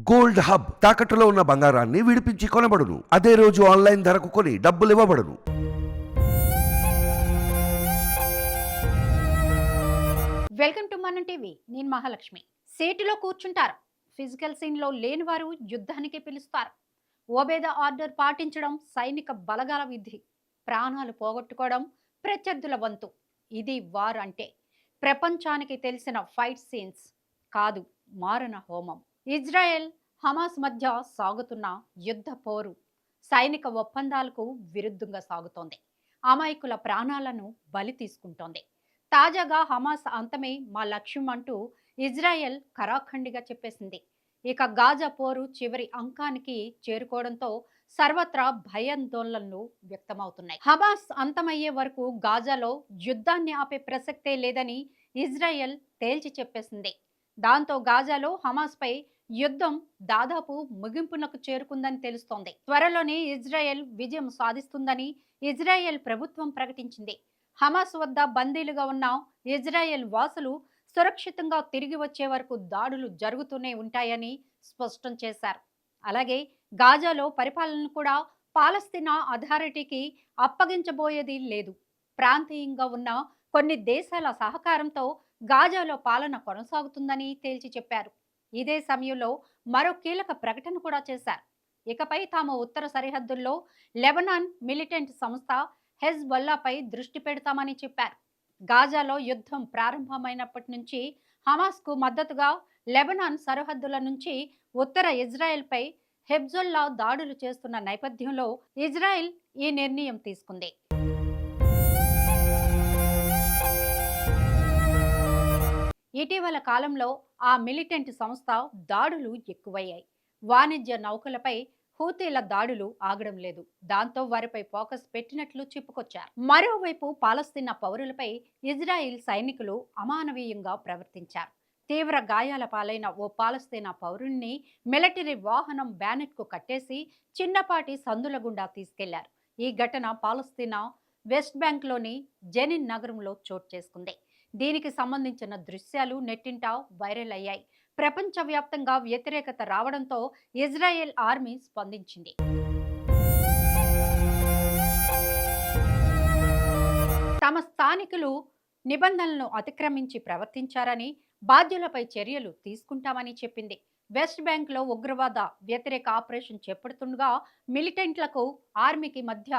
Gold hub తాకట్టులో ఉన్న బంగారాన్ని విడిపించి కొనబడును. అదే రోజు ఆన్లైన్ ధరకు కొని డబ్బులు ఇవ్వబడును. వెల్కమ్ టు మన టీవీ. నేను మహాలక్ష్మి. సేటులో కూర్చుంటారు. ఫిజికల్ సీన్లో లేని వారు యుద్ధానికి పిలుస్తారు. ఓబేద ఆర్డర్ పాటించడం సైనిక బలగాల విధి. ప్రాణాలు పోగొట్టుకోవడం ప్రత్యర్థుల వంతు. ఇది వార్ అంటే ప్రపంచానికి తెలిసిన ఫైట్ సీన్స్. కాదు మారణ హోమం. ఇజ్రాయెల్ హమాస్ మధ్య సాగుతున్న యుద్ధ పోరు సైనిక ఒప్పందాలకు విరుద్ధంగా సాగుతోంది. అమాయకుల ప్రాణాలను బలి తీసుకుంటోంది. తాజాగా హమాస్ అంతమే మా లక్ష్యం అంటూ ఇజ్రాయెల్ కరాఖండిగా చెప్పేసింది. ఇక గాజా పోరు చివరి అంకానికి చేరుకోవడంతో సర్వత్రా భయాందోళనలు వ్యక్తమవుతున్నాయి. హమాస్ అంతమయ్యే వరకు గాజాలో యుద్ధాన్ని ఆపే ప్రసక్తే లేదని ఇజ్రాయెల్ తేల్చి చెప్పేసింది. దాంతో గాజాలో హమాస్పై యుద్ధం దాదాపు ముగింపునకు చేరుకుందని తెలుస్తోంది. త్వరలోనే ఇజ్రాయెల్ విజయం సాధిస్తుందని ఇజ్రాయెల్ ప్రభుత్వం ప్రకటించింది. హమాస్ వద్ద బందీలుగా ఉన్న ఇజ్రాయెల్ వాసులు సురక్షితంగా తిరిగి వచ్చే వరకు దాడులు జరుగుతూనే ఉంటాయని స్పష్టం చేశారు. అలాగే గాజాలో పరిపాలనను కూడా పాలస్తీనా అథారిటీకి అప్పగించబోయేది లేదు. ప్రాంతీయంగా ఉన్న కొన్ని దేశాల సహకారంతో గాజాలో పాలన కొనసాగుతుందని తేల్చి చెప్పారు. ఇదే సమయంలో మరో కీలక ప్రకటన కూడా చేశారు. ఇకపై తాము ఉత్తర సరిహద్దుల్లో లెబనాన్ మిలిటెంట్ సంస్థ హెజ్బొల్లాపై దృష్టి పెడతామని చెప్పారు. గాజాలో యుద్ధం ప్రారంభమైనప్పటి నుంచి హమాస్కు మద్దతుగా లెబనాన్ సరిహద్దుల నుంచి ఉత్తర ఇజ్రాయెల్పై హెబ్జొల్లా దాడులు చేస్తున్న నేపథ్యంలో ఇజ్రాయెల్ ఈ నిర్ణయం తీసుకుంది. ఇటీవల కాలంలో ఆ మిలిటెంట్ సంస్థ దాడులు ఎక్కువయ్యాయి. వాణిజ్య నౌకలపై హూతీల దాడులు ఆగడం లేదు. దాంతో వారిపై ఫోకస్ పెట్టినట్లు చెప్పుకొచ్చారు. మరోవైపు పాలస్తీనా పౌరులపై ఇజ్రాయిల్ సైనికులు అమానవీయంగా ప్రవర్తించారు. తీవ్ర గాయాల పాలైన ఓ పాలస్తీనా పౌరుణ్ణి మిలిటరీ వాహనం బ్యానెట్కు కట్టేసి చిన్నపాటి సందుల గుండా తీసుకెళ్ళారు. ఈ ఘటన పాలస్తీనా వెస్ట్ బ్యాంక్లోని జెనిన్ నగరంలో చోటు చేసుకుంది. దీనికి సంబంధించిన దృశ్యాలు నెట్టింట వైరల్ అయ్యాయి. ప్రపంచవ్యాప్తంగా వ్యతిరేకత రావడంతో ఇజ్రాయెల్ ఆర్మీ స్పందించింది. తమ స్థానికులు నిబంధనలను అతిక్రమించి ప్రవర్తించారని బాధ్యులపై చర్యలు తీసుకుంటామని చెప్పింది. వెస్ట్ బ్యాంక్లో ఉగ్రవాద వ్యతిరేక ఆపరేషన్ చేపడుతుండగా మిలిటెంట్లకు ఆర్మీకి మధ్య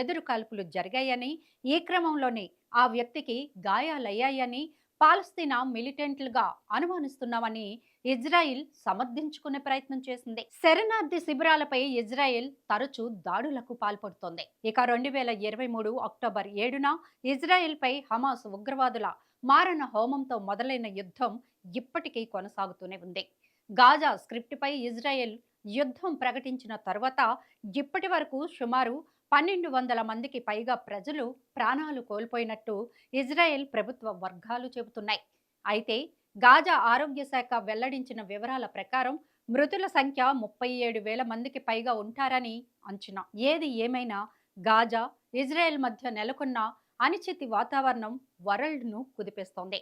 ఎదురు కాల్పులు జరిగాయని ఈ క్రమంలోనే ఆ వ్యక్తికి గాయాలయ్యాయని పాలస్తీనా మిలిటెంట్లుగా అనుమానిస్తున్నామని ఇజ్రాయిల్ సమర్థించుకునే ప్రయత్నం చేసింది. శరణార్థి శిబిరాలపై ఇజ్రాయెల్ తరచూ దాడులకు పాల్పడుతోంది. ఇక రెండు వేల ఇరవై మూడు అక్టోబర్ ఏడున ఇజ్రాయెల్పై హమాస్ ఉగ్రవాదుల మారణ హోమంతో మొదలైన యుద్ధం ఇప్పటికీ కొనసాగుతూనే ఉంది. గాజా స్క్రిప్ట్పై ఇజ్రాయెల్ యుద్ధం ప్రకటించిన తర్వాత ఇప్పటి వరకు సుమారు పన్నెండు వందల మందికి పైగా ప్రజలు ప్రాణాలు కోల్పోయినట్టు ఇజ్రాయెల్ ప్రభుత్వ వర్గాలు చెబుతున్నాయి. అయితే గాజా ఆరోగ్య శాఖ వెల్లడించిన వివరాల ప్రకారం మృతుల సంఖ్య ముప్పై ఏడు వేల మందికి పైగా ఉంటారని అంచనా. ఏది ఏమైనా గాజా ఇజ్రాయెల్ మధ్య నెలకొన్న అనిశ్చితి వాతావరణం వరల్డ్ను కుదిపేస్తోంది.